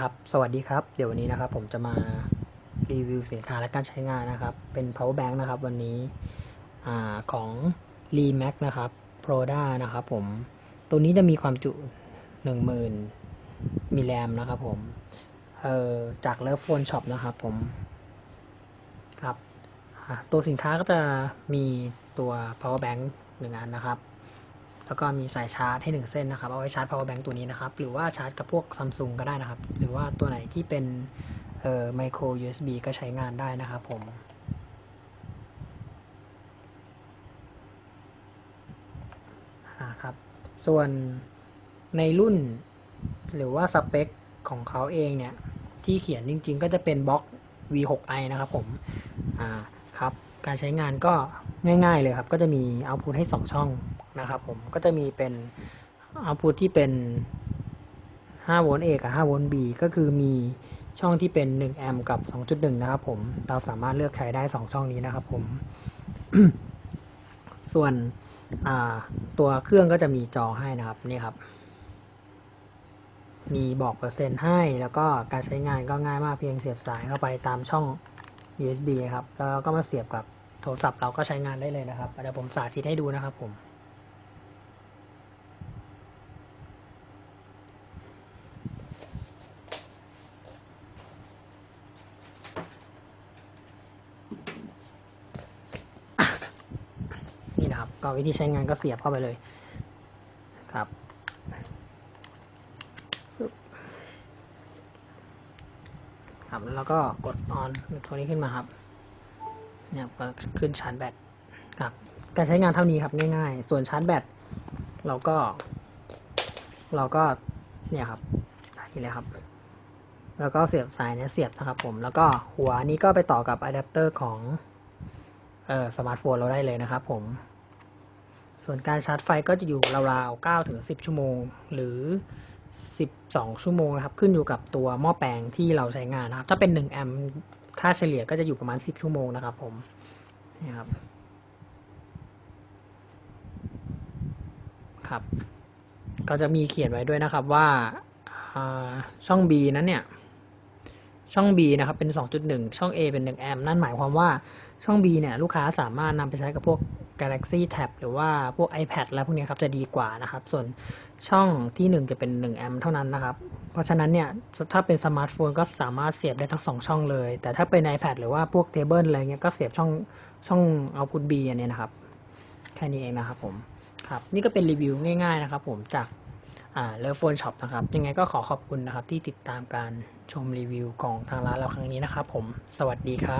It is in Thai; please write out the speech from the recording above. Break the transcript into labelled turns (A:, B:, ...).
A: ครับ สวัสดีครับ เดี๋ยววันนี้นะครับผมจะมารีวิวสินค้าและการใช้งานนะครับ เป็น power bank นะครับวันนี้อของ r e m a x นะครับ Proda นะครับผม ตัวนี้จะมีความจุ 10,000มิลลิแอมนะครับผมเอ่อจาก Love Phone Shop นะครับผม ครับ ตัวสินค้าก็จะมีตัว power bank หนึ่งอันนะครับ แล้วก็มีสายชาร์จให้ 1 เส้นนะครับ เอาไว้ชาร์จ power bank ตัวนี้นะครับ หรือว่าชาร์จกับพวก Samsung ก็ได้นะครับ หรือว่าตัวไหนที่เป็นเอ่อ micro USB ก็ใช้งานได้นะครับผมอ่าครับ ส่วนในรุ่นหรือว่าสเปคของเขาเองเนี่ย ที่เขียนจริงๆ ก็จะเป็นบล็อก V6i นะครับผมอ่าครับ การใช้งานก็ง่ายๆเลยครับ ก็จะมีเอาพุ t ให้ 2 ช่อง นะครับผมก็จะมีเป็นเอาพุ t ที่เป็น5โวลต์ A กับ5โวลต์ B ก็คือมีช่องที่เป็น1แอมป์กับ 2.1 นะครับผม เราสามารถเลือกใช้ได้ 2 ช่องนี้นะครับผม ส่วนตัวเครื่องก็จะมีจอให้นะครับนี่ครับ มีบอกเปอร์เซ็นต์ให้ แล้วก็การใช้งานก็ง่ายมากเพียงเสียบสายเข้าไปตามช่อง USB ครับ แล้วเราก็มาเสียบกับโทรศัพท์เราก็ใช้งานได้เลยนะครับเดี๋ยวผมสาธิตให้ดูนะครับผม นี่นะครับ ก็วิธีใช้งานก็เสียบเข้าไปเลยครับครับแล้วก็กดออนตัวนี้ขึ้นมาครับเนี่ยก็ขึ้นชาร์จแบตครับการใช้งานเท่านี้ครับง่ายๆ ส่วนชาร์จแบตเราก็ เราก็เนี่ยครับนี่เลยครับ แล้วก็เสียบสายเนี่ยเสียบนะครับผม แล้วก็หัวนี้ก็ไปต่อกับอะแดปเตอร์ของเอ่อสมาร์ทโฟนเราได้เลยนะครับผม ส่วนการชาร์จไฟก็จะอยู่ราวๆ9ถึง10 ชั่วโมง หรือ 12 ชั่วโมงนะครับ ขึ้นอยู่กับตัวหม้อแปลงที่เราใช้งานนะครับ ถ้าเป็น 1 แอมป์ค่าเฉลี่ยก็จะอยู่ประมาณ 10 ชั่วโมงนะครับผมนี่ครับครับก็จะมีเขียนไว้ด้วยนะครับว่าาช่อง B นั้นเนี่ย ช่อง B นะครับเป็น 2.1 ช่อง A เป็น 1 แอมป์นั่นหมายความว่าช่อง B เนี่ยลูกค้าสามารถนำไปใช้กับพวก Galaxy Tab หรือว่าพวก iPad แล้วพวกนี้ครับจะดีกว่านะครับ ส่วนช่องที่ 1 จะเป็น 1 แอมป์เท่านั้นนะครับ เพราะฉะนั้นเนี่ยถ้าเป็นสมาร์ทโฟนก็สามารถเสียบได้ทั้ง 2 ช่องเลย แต่ถ้าเป็น iPad หรือว่าพวกเทเบิลอะไรเงี้ยก็เสียบช่องช่อง Output B อันนี้นะครับ แค่นี้เองนะครับผมครับนี่ก็เป็นรีวิวง่ายๆนะครับผมจากอ่าเลฟโฟนช็อปนะครับ ยังไงก็ขอขอบคุณนะครับที่ติดตามการชมรีวิวของทางร้านเราครั้งนี้นะครับผม สวัสดีครับ